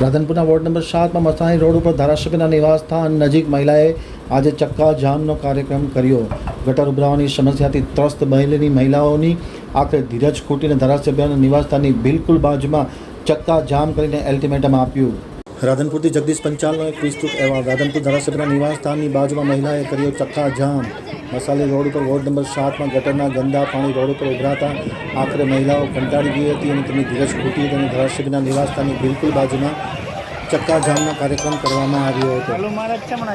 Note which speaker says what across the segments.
Speaker 1: રાધનપુરના ward number સાતમાં મસાણી road ઉપર ધારાસભ્યના નિવાસસ્થાન નજીક મહિલાએ આજે ચક્કા જામનો કાર્યક્રમ કર્યો. ગટર ઉભરાવાની સમસ્યાથી ત્રસ્ત બહેલેની મહિલાઓની આખરે ધીરજ ખૂટીને ધારાસભ્યના નિવાસસ્થાનની બિલકુલ બાજુમાં ચક્કા જામ કરીને એલ્ટિમેટમ આપ્યું. રાધનપુરથી જગદીશ પંચાલનો એક વિસ્તૃત અહેવાલ. રાધનપુર ધારાસભ્યના નિવાસસ્થાનની બાજુમાં મહિલાએ કર્યો ચક્કા જામ. મસાલી રોડ ઉપર વોર્ડ નંબર સાતમાં ગટરના ગંદા પાણી રોડ ઉપર ઉભરાતા આખરે મહિલાઓ કંટાળી ગઈ હતી અને તેમની ધીરજ ખૂટી હતી અને ધારાસભ્યના નિવાસસ્થાનની બિલકુલ બાજુમાં ચક્કાજામનો કાર્યક્રમ કરવામાં આવ્યો હતો.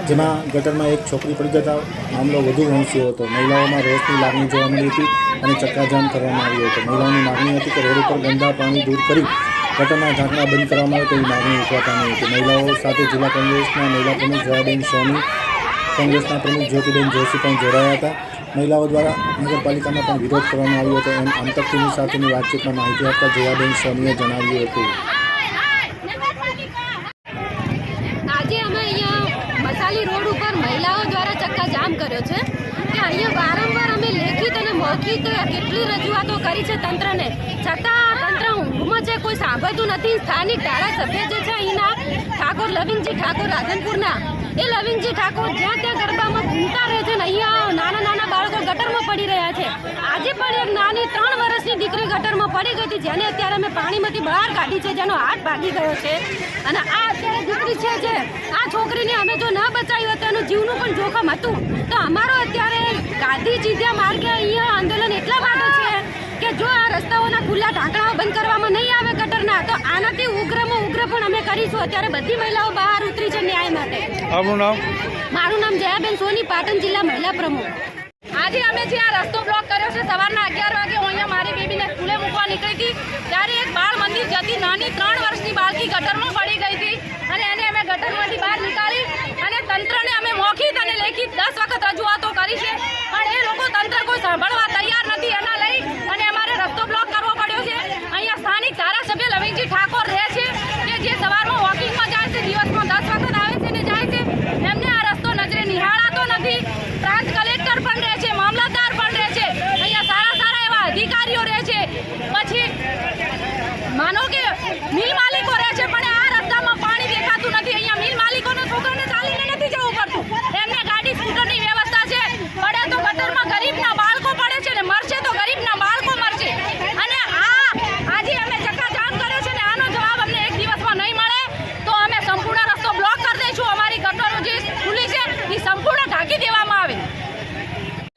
Speaker 1: જેમાં ગટરમાં એક છોકરી પડી જતા મામલો વધુ વણસ્યો હતો. મહિલાઓમાં રોષની લાગણી જોવા મળી હતી અને ચક્કાજામ કરવામાં આવ્યો હતો. મહિલાઓની માગણી હતી કે રોડ ઉપર ગંદા પાણી દૂર કરી ગટરના ઢાંકણા બંધ કરવામાં આવે તેવી માગણી ઉઠવા પામી હતી. મહિલાઓ સાથે જિલ્લા કોંગ્રેસના મહિલા પ્રમુખ જયાબેન સોની કોંગ્રેસના પ્રમુખ જ્યોતિબેન જોશી પણ જોડાયા હતા. મહિલાઓ દ્વારા નગરપાલિકામાં પણ વિરોધ કરવામાં આવ્યો હતો એમ આંતર સાથેની વાતચીતમાં માહિતી આપતા જયાબેન સોનીએ જણાવ્યું હતું.
Speaker 2: આજે અમે અહીંયા મસાલી રોડ ઉપર મહિલાઓ દ્વારા ચક્કા જામ કર્યો છે. કે અહીંયા મૌખિક કેટલી રજૂઆતો કરી છે તંત્રને? છતાં તંત્ર ઊંઘમાં છે, કોઈ સાંભળતું નથી. સ્થાનિક ધારાસભ્ય જે છે અહીંના ઠાકોર લવિંગજી ઠાકોર રાધનપુરના. એ લવિંગજી ઠાકોર જ્યાં ત્યાં ગરબામાં ઘૂમતા રહે છે ને, અહીંયા નાના નાના બાળકો ગટરમાં પડી રહ્યા છે. આજે પણ એક નાની ત્રણ વર્ષની દીકરી ગટરમાં પડી ગઈ હતી જેને અત્યારે અમે પાણીમાંથી બહાર કાઢી છે જેનો હાથ ભાગી ગયો છે. અને આ અત્યારે દીકરી છે જે આ છોકરીને અમે જો ન બચાવી હોત એનું જીવનું પણ જોખમ હતું. તો અમારો અત્યારે ગાંધી ચીધ્યા માર્ગે અહીંયા આંદોલન એટલા માટે છે કે જો આ રસ્તાઓના ખુલ્લા ઢાંકણાઓ બંધ કરવામાં નહીં આવે ગટરના તો આનાથી ઉગ્રમાં ઉગ્ર પણ અમે કરીશું. અત્યારે બધી મહિલાઓ બહાર ઉતરી છે ન્યાય માટે. મારું નામ જયાબેન સોની પાટણ જિલ્લા મહિલા પ્રમુખ. આજે અમે જે આ રસ્તો બ્લોક કર્યો છે, સવારના અગિયાર વાગે હું અહીંયા મારી બેબીને સ્કૂલે મૂકવા નીકળી હતી. ત્યારે એક બાળ મંદિર જતી નાની ત્રણ વર્ષની બાળકી ગટરમાં પડી ગઈ હતી અને એને અમે ગટરમાંથી બહાર નીકાળી અને તંત્રને અમે મોખિત અને લેખિત દસ વખત રજૂઆતો કરી છે. પણ એ લોકો તંત્ર કોઈ સાંભળવા તૈયાર નથી એના લઈ અને અમારે રસ્તો બ્લોક કરવો પડ્યો છે અહીંયા સ્થાનિક ધારાસભ્ય લવિંગજી ઠાકોર રહે છે કે જે સવારમાં વોકિંગમાં જાય છે દિવસમાં દસ વખત આવે છે ને જાય છે એમને આ રસ્તો નજરે નિહાળાતો નથી પ્રાંત કલેક્ટર પણ રહે છે મામલતદાર પણ રહે છે અહીંયા સારા સારા એવા અધિકારીઓ રહે છે પછી માનો કે મિલ માલિકો રહે છે પણ આ રસ્તામાં પાણી દેખાતું નથી અહીંયા મિલ માલિકોને છોકરાને ચાલીને નથી જવું પડતું એમને ગાડી સ્કૂટરની વ્યવસ્થા છે પડે તો ગટરમાં ગરીબના બાળકો પડે છે ને મરશે તો ગરીબના બાળકો મરશે અને આ આજે અમે ચક્કાજામ કર્યો છે ને આનો જવાબ અમને એક દિવસમાં નહીં મળે તો અમે સંપૂર્ણ રસ્તો બ્લોક કરી દઈશું અમારી ગટરો જે ખુલ્લી છે એ સંપૂર્ણ ઢાંકી દેવામાં આવે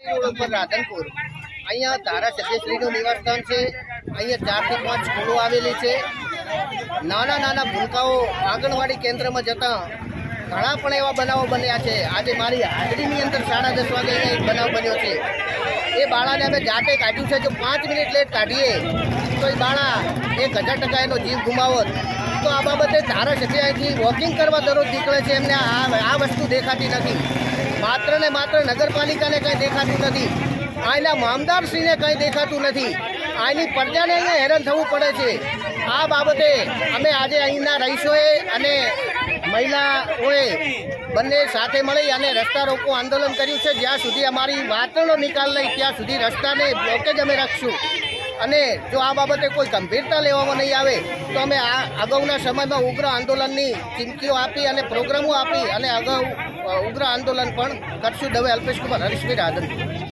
Speaker 3: રોડ ઉપર રાધનપુર. અહીંયા ધારાસભ્યશ્રીનું નિવાસસ્થાન છે. અહીંયા ચારથી પાંચ સ્કૂલો આવેલી છે. નાના નાના ભૂલકાઓ આંગણવાડી કેન્દ્રમાં જતા ઘણા પણ એવા બનાવો બન્યા છે. આજે મારી હાજરીની અંદર સાડા દસ વાગે અહીંયા એક બનાવ બન્યો છે. એ બાળાને અમે જાતે કાઢ્યું છે. જો પાંચ મિનિટ લેટ કાઢીએ, તો એ બાળા એક હજાર ટકા એનો જીવ ગુમાવત. તો આ બાબતે ધારાસભ્ય અહીંથી વોકિંગ કરવા દરરોજ નીકળે છે. એમને આ આ વસ્તુ દેખાતી નથી. માત્ર ને માત્ર નગરપાલિકાને કંઈ દેખાતું નથી. અહીંના મામદારશ્રીને કંઈ દેખાતું નથી. અહીંની પ્રજાને અહીંયા હેરાન થવું પડે છે. આ બાબતે અમે આજે અહીંના રહીશોએ અને મહિલાઓએ બંને સાથે મળી અને રસ્તા રોકો આંદોલન કર્યું છે. જ્યાં સુધી અમારી વાતનો નિકાલ નહીં, ત્યાં સુધી રસ્તાને બ્લોકેજ અમે રાખશું. અને જો આ બાબતે કોઈ ગંભીરતા લેવામાં નહીં આવે, તો અમે આ અગાઉના સમયમાં ઉગ્ર આંદોલનની ચીમકીઓ આપી અને પ્રોગ્રામો આપી અને અગાઉ ઉગ્ર આંદોલન પણ કરશું. દવે અલ્પેશ કુમાર હરીશભાઈ રાધનપુર